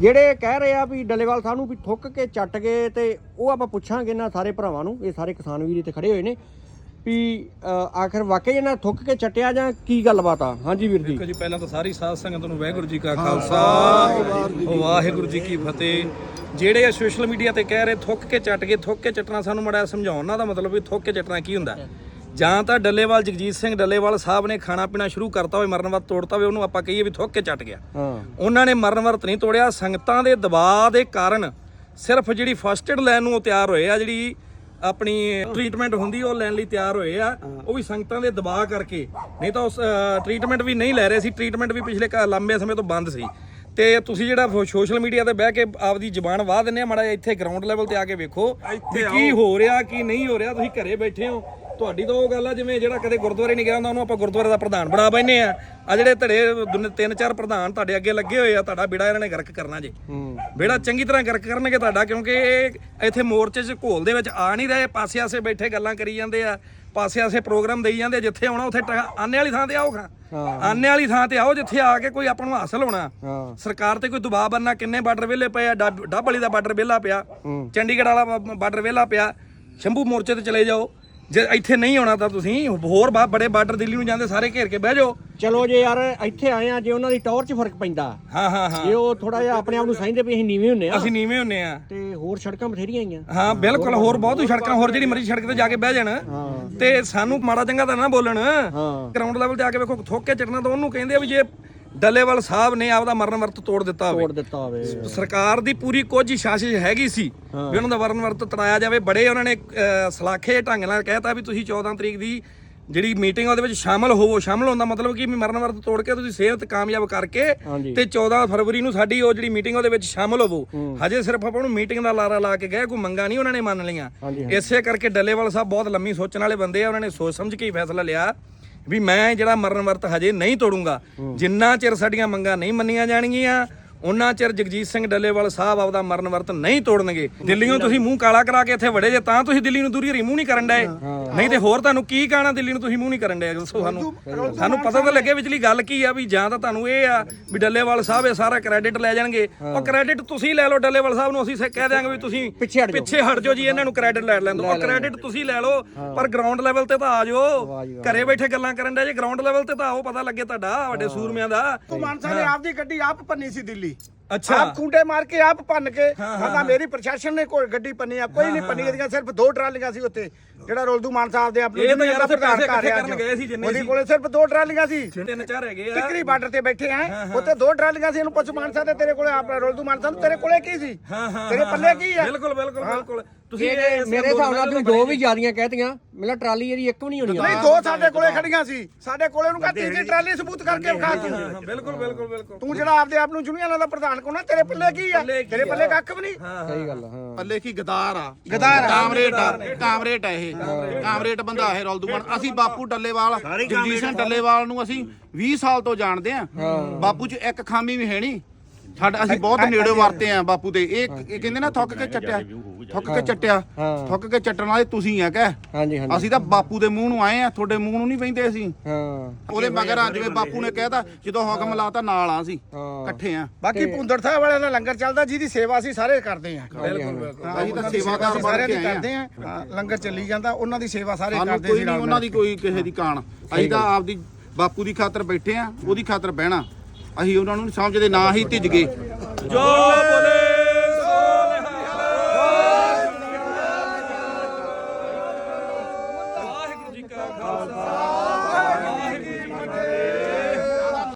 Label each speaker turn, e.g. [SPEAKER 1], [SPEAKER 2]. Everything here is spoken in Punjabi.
[SPEAKER 1] ਜਿਹੜੇ ਕਹਿ ਰਹੇ ਆ ਵੀ ਡੱਲੇਵਾਲ ਸਾਹਿਬ ਨੂੰ ਵੀ ਥੁੱਕ ਕੇ ਚੱਟ ਗਏ ਤੇ ਉਹ ਆਪਾਂ ਪੁੱਛਾਂਗੇ ਇਹਨਾਂ ਸਾਰੇ ਭਰਾਵਾਂ ਨੂੰ ਇਹ ਸਾਰੇ ਕਿਸਾਨ ਵੀਰ ਇੱਥੇ ਖੜੇ ਹੋਏ ਨੇ ਵੀ ਆਖਰ ਵਾਕਈ ਇਹਨਾਂ ਥੁੱਕ ਕੇ ਚੱਟਿਆ ਜਾਂ ਕੀ ਗੱਲਬਾਤ ਆ? ਹਾਂਜੀ ਵੀਰ ਜੀ।
[SPEAKER 2] ਦੇਖੋ ਜੀ ਪਹਿਲਾਂ ਤਾਂ ਸਾਰੀ ਸਾਧ ਸੰਗਤ ਨੂੰ ਵਾਹਿਗੁਰੂ ਜੀ ਕਾ ਖਾਲਸਾ ਵਾਹਿਗੁਰੂ ਜੀ ਕੀ ਫਤਿਹ। ਜਿਹੜੇ ਆ ਸੋਸ਼ਲ ਮੀਡੀਆ ਤੇ ਕਹਿ ਰਹੇ ਥੁੱਕ ਕੇ ਚੱਟ ਕੇ ਥੁੱਕ ਕੇ ਚੱਟਣਾ ਸਾਨੂੰ ਮੜਾ ਸਮਝਾਉਣ ਨਾ ਦਾ ਮਤਲਬ ਵੀ ਥੁੱਕ ਕੇ ਚੱਟਣਾ ਕੀ ਹੁੰਦਾ? ਜਾਂ ਤਾਂ ਡੱਲੇਵਾਲ ਜਗਜੀਤ ਸਿੰਘ ਡੱਲੇਵਾਲ ਸਾਹਿਬ ਨੇ ਖਾਣਾ ਪੀਣਾ ਸ਼ੁਰੂ ਕਰਤਾ ਹੋਵੇ ਮਰਨ ਵਰਤ ਤੋੜਤਾ ਹੋਵੇ ਉਹਨੂੰ ਆਪਾਂ ਕਹੀਏ ਵੀ ਥੁੱਕ ਕੇ ਚੱਟ ਗਿਆ।
[SPEAKER 1] ਹਾਂ।
[SPEAKER 2] ਉਹਨਾਂ ਨੇ ਮਰਨ ਵਰਤ ਨਹੀਂ ਤੋੜਿਆ ਸੰਗਤਾਂ ਦੇ ਦਬਾਅ ਦੇ ਕਾਰਨ ਸਿਰਫ ਜਿਹੜੀ ਫਸਟ ਏਡ ਲੈਣ ਨੂੰ ਉਹ ਤਿਆਰ ਹੋਏ ਆ ਜਿਹੜੀ ਆਪਣੀ ਟ੍ਰੀਟਮੈਂਟ ਹੁੰਦੀ ਉਹ ਲੈਣ ਲਈ ਤਿਆਰ ਹੋਏ ਆ ਉਹ ਵੀ ਸੰਗਤਾਂ ਦੇ ਦਬਾਅ ਕਰਕੇ। ਨਹੀਂ ਤਾਂ ਉਸ ਟ੍ਰੀਟਮੈਂਟ ਵੀ ਨਹੀਂ ਲੈ ਰਹੇ ਸੀ ਟ੍ਰੀਟਮੈਂਟ ਵੀ ਪਿਛਲੇ ਕ- ਲੰਬੇ ਸਮੇਂ ਤੋਂ ਬੰਦ ਸੀ। ਤੇ ਤੁਸੀਂ ਜਿਹੜਾ ਸੋਸ਼ਲ ਮੀਡੀਆ ਤੇ ਬਹਿ ਕੇ ਆਪਦੀ ਜ਼ੁਬਾਨ ਵਾਹ ਦਿੰਦੇ ਆ ਮਾੜਾ ਜਿਹਾ ਇੱਥੇ ਗਰਾਊਂਡ ਲੈਵਲ ਤੇ ਆ ਕੇ ਵੇਖੋ ਕੀ ਹੋ ਰਿਹਾ ਕੀ ਨਹੀਂ ਹੋ ਰਿਹਾ ਤੁਸੀਂ ਘਰੇ ਬੈਠੇ ਹੋ। ਤੁਹਾਡੀ ਤਾਂ ਉਹ ਗੱਲ ਆ ਜਿਵੇਂ ਜਿਹੜਾ ਕਦੇ ਗੁਰਦੁਆਰੇ ਨਹੀਂ ਗਿਆ ਹੁੰਦਾ ਉਹਨੂੰ ਆਪਾਂ ਗੁਰਦੁਆਰੇ ਦਾ ਪ੍ਰਧਾਨ ਬਣਾ ਬੈਨੇ ਆ। ਆ ਜਿਹੜੇ ਧੜੇ ਦੁਨ- ਤਿੰਨ ਚਾਰ ਪ੍ਰਧਾਨ ਤੁਹਾਡੇ ਅੱਗੇ ਲੱਗੇ ਹੋਏ ਆ ਤੁਹਾਡਾ ਬਿੜਾ ਇਹਨਾਂ ਨੇ ਗਰਕ ਕਰਨਾ ਜੇ। ਬੇੜਾ ਚੰਗੀ ਤਰ੍ਹਾਂ ਗਰਕ ਕਰਨਗੇ ਤੁਹਾਡਾ ਕਿਉਂਕਿ ਇਹ ਇੱਥੇ ਮੋਰਚੇ 'ਚ ਘੋਲ ਦੇ ਵਿੱਚ ਆ ਨਹੀਂ ਰਹੇ ਪਾਸੇ ਆਸੇ ਬੈਠੇ ਗੱਲਾਂ ਕਰੀ ਜਾਂਦੇ ਆ ਪਾਸੇ ਆਸੇ ਪ੍ਰੋਗਰਾਮ ਦੇਈ ਜਾਂਦੇ ਆ। ਜਿੱਥੇ ਆਉਣਾ ਉੱਥੇ ਆਨੇ ਵਾਲੀ ਥਾਂ ਤੇ ਆਓ ਖਾਂ। ਆਨੇ ਵਾਲੀ ਥਾਂ ਤੇ ਆਓ ਜਿੱਥੇ ਆ ਕੇ ਕੋਈ ਆਪਾਂ ਨੂੰ ਹਾਸਲ ਹੋਣਾ।
[SPEAKER 1] ਹਾਂ।
[SPEAKER 2] ਸਰਕਾਰ ਤੇ ਕੋਈ ਦਬਾਅ ਬੰਨਾ ਕਿੰਨੇ ਬਾਰਡਰ ਵਿਹਲੇ ਪਏ ਆ ਡੱਬ ਡੱਬ ਵਾਲੀ ਦਾ ਬਾਰਡਰ ਵਿਹਲਾ ਪਿਆ। ਚੰਡੀਗੜ੍ਹ ਵਾਲਾ ਬਾਰਡਰ ਵਿਹਲਾ ਪਿਆ। ਸ਼ੰਭੂ ਮੋਰਚੇ ਤੇ ਚਲੇ ਜਾਓ। ਜੇ ਇੱਥੇ ਨਹੀਂ ਆਉਣਾ ਤਾਂ ਤੁਸੀਂ ਹੋਰ ਬਾ- ਬੜੇ ਬਾਰਡਰ ਦਿੱਲੀ ਨੂੰ ਜਾਂਦੇ ਸਾਰੇ ਘੇਰ ਕੇ ਬਹਿ ਜਾਓ।
[SPEAKER 1] ਚਲੋ ਜੇ ਯਾਰ ਇੱਥੇ ਆਏ ਆ ਜੇ ਉਹਨਾਂ ਦੀ ਟੌਰ 'ਚ ਫ਼ਰਕ ਪੈਂਦਾ।
[SPEAKER 2] ਹਾਂ ਹਾਂ ਹਾਂ।
[SPEAKER 1] ਜੇ ਉਹ ਥੋੜਾ ਜਿਹਾ ਆਪਣੇ ਆਪ ਨੂੰ ਸਮਝਦੇ ਵੀ ਅਸੀਂ ਨੀਵੇਂ ਹੁੰਨੇ ਆ।
[SPEAKER 2] ਅਸੀਂ ਨੀਵੇਂ ਹੁੰਨੇ ਆ।
[SPEAKER 1] ਤੇ ਹੋਰ ਸੜਕਾਂ ਬਥੇਰੀਆਂ ਆਈਆਂ।
[SPEAKER 2] ਹਾਂ ਬਿਲਕੁਲ ਹੋਰ ਬਹੁਤ ਸੜਕਾਂ ਹੋਰ ਜਿਹੜੀ ਮਰਜ਼ੀ ਸੜਕ ਤੇ ਜਾ ਕੇ ਬਹਿ ਜਾਣ। ਤੇ ਸਾਨੂੰ ਮਾੜਾ ਚੰਗਾ ਤਾਂ ਨਾ ਬੋਲਣ। ਗਰਾਊਂਡ ਲੈਵਲ ਤੇ ਆ ਕੇ ਵੇਖੋ ਥੋਕ ਚੜਨਾ ਤਾਂ ਉਹਨੂੰ ਕਹਿੰਦੇ ਆ ਵੀ ਜੇ ਡੱਲੇਵਾਲ ਸਾਹਿਬ ਨੇ ਆਪਦਾ ਮਰਨ ਵਰਤ ਤੋੜ ਦਿੱਤਾ ਹੋਵੇ।
[SPEAKER 1] ਤੋੜ ਦਿੱਤਾ ਹੋਵੇ।
[SPEAKER 2] ਸਰਕਾਰ ਦੀ ਪੂਰੀ ਕੋਝੀ ਸਾਜ਼ਿਸ਼ ਹੈਗੀ ਸੀ ਵੀ ਉਹਨਾਂ ਦਾ ਮਰਨ ਵਰਤ ਤੜਾਇਆ ਜਾਵੇ। ਬੜੇ ਉਹਨਾਂ ਨੇ ਸਲਾਖੇ ਢੰਗ ਨਾਲ ਕਹਿਤਾ ਵੀ ਤੁਸੀਂ 14 ਤਰੀਕ ਦੀ ਜਿਹੜੀ ਮੀਟਿੰਗ ਉਹਦੇ ਵਿੱਚ ਸ਼ਾਮਲ ਹੋਵੋ। ਸ਼ਾਮਲ ਹੋਣ ਦਾ ਮਤਲਬ ਕੀ ਮਰਨ ਵਰਤ ਤੋੜ ਕੇ ਤੁਸੀਂ ਸਿਹਤ ਕਾਮਯਾਬ ਕਰਕੇ। ਤੇ 14 ਫਰਵਰੀ ਨੂੰ ਸਾਡੀ ਉਹ ਜਿਹੜੀ ਮੀਟਿੰਗ ਉਹਦੇ ਵਿੱਚ ਸ਼ਾਮਲ ਹੋਵੋ। ਹਜੇ ਸਿਰਫ ਆਪਾਂ ਨੂੰ ਮੀਟਿੰਗ ਦਾ ਲਾਰਾ ਲਾ ਕੇ ਗਏ ਕੋਈ ਮੰਗਾ ਨਹੀਂ ਉਹਨਾਂ ਨੇ ਮੰਨ ਲਈਆਂ। ਇਸੇ ਕਰਕੇ ਡੱਲੇਵਾਲ ਸਾਹਿਬ ਬਹੁਤ ਲੰਮੀ ਸੋਚਣ ਵਾਲੇ ਬੰਦੇ ਆ ਉਹਨਾਂ ਨੇ ਸੋਚ ਸਮਝ ਕੇ ਹੀ ਫੈਸਲਾ ਲਿਆ। ਵੀ ਮੈਂ ਜਿਹੜਾ ਮਰਨ ਵਰਤ ਹਜੇ ਨਹੀਂ ਤੋੜੂੰਗਾ ਜਿੰਨਾ ਚਿਰ ਸਾਡੀਆਂ ਮੰਗਾਂ ਨਹੀਂ ਮੰਨੀਆਂ ਜਾਣਗੀਆਂ ਉਹਨਾਂ ਚਿਰ ਜਗਜੀਤ ਸਿੰਘ ਡੱਲੇਵਾਲ ਸਾਹਿਬ ਆਪਦਾ ਮਰਨ ਵਰਤ ਨਹੀਂ ਤੋੜਨਗੇ। ਦਿੱਲੀੋਂ ਤੁਸੀਂ ਮੂੰਹ ਕਾਲਾ ਕਰਾ ਕੇ ਇੱਥੇ ਵੜੇ ਜੇ ਤਾਂ ਤੁਸੀਂ ਦਿੱਲੀ ਨੂੰ ਦੂਰੀ ਹਰੀ ਮੂੰਹ ਨਹੀਂ ਕਰਨ ਡਏ। ਨਹੀਂ ਤੇ ਹੋਰ ਤੁਹਾਨੂੰ ਕੀ ਕਹਿਣਾ ਦਿੱਲੀ ਨੂੰ ਤੁਸੀਂ ਮੂੰਹ ਨਹੀਂ ਕਰਨ ਡਏ ਦੱਸੋ ਸਾਨੂੰ ਸਾਨੂੰ ਪਤਾ ਤਾਂ ਲੱਗੇ ਵਿਚਲੀ ਗੱਲ ਕੀ ਆ ਵੀ ਜਾਂ ਤਾਂ ਤੁਹਾਨੂੰ ਇਹ ਆ ਵੀ ਡੱਲੇਵਾਲ ਸਾਹਿਬ ਇਹ ਸਾਰਾ ਕ੍ਰੈਡਿਟ ਲੈ ਜਾਣਗੇ। ਉਹ ਕ੍ਰੈਡਿਟ ਤੁਸੀਂ ਲੈ ਲਓ ਡੱਲੇਵਾਲ ਸਾਹਿਬ ਨੂੰ ਅਸੀਂ ਕਹਿ ਦਿਆਂਗੇ ਵੀ ਤੁਸੀਂ
[SPEAKER 1] ਪਿੱਛੇ ਹਟ ਜਾਓ।
[SPEAKER 2] ਪਿੱਛੇ ਹਟ ਜਾਓ ਜੀ ਇਹਨਾਂ ਨੂੰ ਕ੍ਰੈਡਿਟ ਲੈ ਲੈਣ ਦਿਓ। ਉਹ ਕ੍ਰੈਡਿਟ ਤੁਸੀਂ ਲੈ ਲਓ ਪਰ ਗਰਾਊਂਡ ਲੈਵਲ ਤੇ ਤਾਂ ਆ ਜਾਓ। ਘਰੇ ਬੈਠੇ ਗੱਲਾਂ ਕਰਨ ਦੇ ਜੇ ਗਰਾਊਂਡ ਲੈਵਲ ਤੇ ਤਾਂ ਆਓ ਪਤਾ ਲੱਗੇ ਤੁਹਾਡਾ ਵੱਡੇ ਸੂਰਮਿਆਂ ਦਾ।
[SPEAKER 3] ਮਾਨਸਾ ਨੇ ਆਪਦੀ ਗੱਡੀ ਆਪ ਪੰਨੀ ਸੀ ਦਿੱਲੀ।
[SPEAKER 2] ਅੱਛਾ।
[SPEAKER 3] ਆਪ ਖੁੰਡੇ ਮਾਰ ਕੇ ਆਪ ਭੰਨ ਕੇ ਕਹਿੰਦਾ ਮੇਰੀ ਪ੍ਰਸ਼ਾਸਨ ਨੇ ਕੋਈ ਗੱਡੀ ਪੰਨੀ ਆ ਕੋਈ ਨਹੀਂ ਪੰਨੀ ਗਈਆਂ ਸਿਰਫ ਦੋ ਟਰਾਲੀਆਂ ਸੀ ਉੱਥੇ ਜਿਹੜਾ ਰੋਲਦੂ ਮਾਨ ਸਾਹਿਬ ਦੇ ਆਪਣੇ
[SPEAKER 2] ਇਹ ਤਾਂ ਯਾਰ ਉੱਥੇ ਪੈਸੇ ਇਕੱਠੇ ਕਰਨ ਗਏ ਸੀ ਜਿੰਨੇ
[SPEAKER 3] ਉਹਦੇ। ਕੋਲੇ ਸਿਰਫ ਦੋ ਟਰਾਲੀਆਂ ਸੀ।
[SPEAKER 2] ਤਿੰਨ ਚਾਰ ਹੈਗੇ ਆ।
[SPEAKER 3] ਟਿਕਰੀ ਬਾਰਡਰ ਤੇ ਬੈਠੇ ਆ। ਉੱਥੇ ਦੋ ਟਰਾਲੀਆਂ ਸੀ ਇਹਨੂੰ ਪੁੱਛ ਮਾਨ ਸਾਹਿਬ ਤੇ ਤੇਰੇ ਕੋਲੇ ਆਪ ਰੋਲਦੂ ਮਾਨ ਸਾਹਿਬ ਤੇਰੇ ਕੋਲੇ ਕੀ ਸੀ?
[SPEAKER 2] ਹਾਂ ਹਾਂ
[SPEAKER 3] ਤੇਰੇ ਪੱਲੇ ਕੀ ਆ?
[SPEAKER 2] ਬਿਲਕੁਲ ਬਿਲਕੁਲ ਬਿਲਕੁਲ। ਤੁਸੀਂ
[SPEAKER 1] ਇਹ ਮੇਰੇ ਹਿਸਾਬ ਨਾਲ ਤੁਸੀਂ ਦੋ ਵੀ ਜ਼ਿਆਦੀਆਂ ਕਹਿਤੀਆਂ ਮੇਰਾ ਟਰਾਲੀ ਇਹਦੀ ਇੱਕ ਵੀ ਨਹੀਂ ਹੋਣੀ।
[SPEAKER 3] ਨਹੀਂ ਦੋ ਸਾਡੇ ਕੋਲੇ ਖੜੀਆਂ ਸੀ। ਸਾਡੇ ਕੋਲੇ ਉਹਨੂੰ ਕਹਾ ਤੀਜੀ ਟਰਾਲੀ ਸਬੂਤ ਕਰਕੇ ਵਿਖਾ ਤੂੰ
[SPEAKER 2] ਬਿਲਕੁਲ ਬਿਲਕੁਲ ਬਿਲਕੁਲ।
[SPEAKER 3] ਤੂੰ ਜਿਹੜਾ ਆਪਦੇ ਆਪ ਨੂੰ ਜੁਨੀਅਰਾਂ ਦਾ ਪ੍ਰਧਾਨ ਕੋਣਾ ਤੇਰੇ ਪੱਲੇ ਕੀ ਆ? ਤੇਰੇ ਪੱਲੇ ਕੱਖ ਵੀ ਨਹੀਂ।
[SPEAKER 1] ਸਹੀ ਗੱਲ ਹਾਂ।
[SPEAKER 4] ਪੱਲੇ ਕੀ? ਗਦਾਰ ਆ।
[SPEAKER 3] ਗਦਾਰ।
[SPEAKER 4] ਕਾਮਰੇਟ ਆ। ਕਾਮਰੇਟ ਆ। ਇਹ। ਕਾਮਰੇਟ ਬੰਦਾ ਇਹ ਰੌਲਦੂਮਣ ਅਸੀਂ ਬਾਪੂ ਡੱਲੇਵਾਲ ਜਗਜੀਤ ਸਿੰਘ ਡੱਲੇਵਾਲ ਨੂੰ ਅਸੀਂ 20 ਸਾਲ ਤੋਂ ਜਾਣਦੇ ਆ। ਬਾਪੂ 'ਚ ਇੱਕ ਖਾਮੀ ਵੀ ਹੈ ਨਹੀਂ। ਸਾਡਾ ਅਸੀਂ ਬਹੁਤ ਨੇੜੇ ਵਰਤੇ ਆ ਬਾਪੂ ਦੇ ਇਹ ਇਹ ਕਹਿੰਦੇ ਨਾ ਥੁੱਕ ਕੇ ਚੱਟਿਆ। ਥੁੱਕ ਕੇ ਚੱਟਿਆ
[SPEAKER 1] ਹਾਂ।
[SPEAKER 4] ਥੁੱਕ ਕੇ ਚੱਟਣ ਵਾਲੇ ਤੁਸੀਂ ਆ ਕਹਿ।
[SPEAKER 1] ਹਾਂਜੀ ਹਾਂਜੀ।
[SPEAKER 4] ਅਸੀਂ ਤਾਂ ਬਾਪੂ ਦੇ ਮੂੰਹ ਨੂੰ ਆਏ ਆ ਤੁਹਾਡੇ ਮੂੰਹ ਨੂੰ ਨਹੀਂ ਬੈਂਦੇ ਅਸੀਂ।
[SPEAKER 1] ਹਾਂ।
[SPEAKER 4] ਉਹਦੇ ਮਗਰ ਆ ਜਿਵੇਂ ਬਾਪੂ ਨੇ ਕਹਿਤਾ ਜਦੋਂ ਹੁਕਮ ਲਾਤਾ ਨਾਲ ਆ ਅਸੀਂ
[SPEAKER 1] ਹਾਂ।
[SPEAKER 4] ਇਕੱਠੇ ਆ।
[SPEAKER 3] ਬਾਕੀ ਭੁੰਦੜ ਸਾਹਿਬ ਵਾਲਿਆਂ ਦਾ ਲੰਗਰ ਚੱਲਦਾ ਜਿਹਦੀ ਸੇਵਾ ਅਸੀਂ ਸਾਰੇ ਕਰਦੇ ਆ।
[SPEAKER 4] ਅਸੀਂ ਤਾਂ ਸੇਵਾਦਾਰ ਬਣ
[SPEAKER 3] ਸਾਰਿਆਂ
[SPEAKER 4] ਕੇ
[SPEAKER 3] ਦੀ
[SPEAKER 4] ਆਏ ਆ।
[SPEAKER 3] ਕਰਦੇ ਆ। ਹਾਂ, ਲੰਗਰ ਚੱਲੀ ਜਾਂਦਾ ਉਹਨਾਂ ਦੀ ਸੇਵਾ ਸਾਰੇ
[SPEAKER 4] ਸਾਨੂੰ
[SPEAKER 3] ਕਰਦੇ
[SPEAKER 4] ਕੋਈ ਨਹੀਂ ਉਹਨਾਂ ਦੀ ਕੋਈ ਕਿਸੇ ਦੀ ਕਾਣ। ਅਸੀਂ ਤਾਂ ਆਪਦੀ ਬਾਪੂ ਦੀ ਖਾਤਰ ਬੈਠੇ ਆ ਉਹਦੀ ਖਾਤਰ ਬਹਿਣਾ। ਅਸੀਂ ਉਹਨਾਂ ਨੂੰ ਨੀ ਸਮਝਦੇ ਨਾ ਹੀ ਧਿਜ ਗਏ।
[SPEAKER 2] ਜੋ ਬੋਲੇ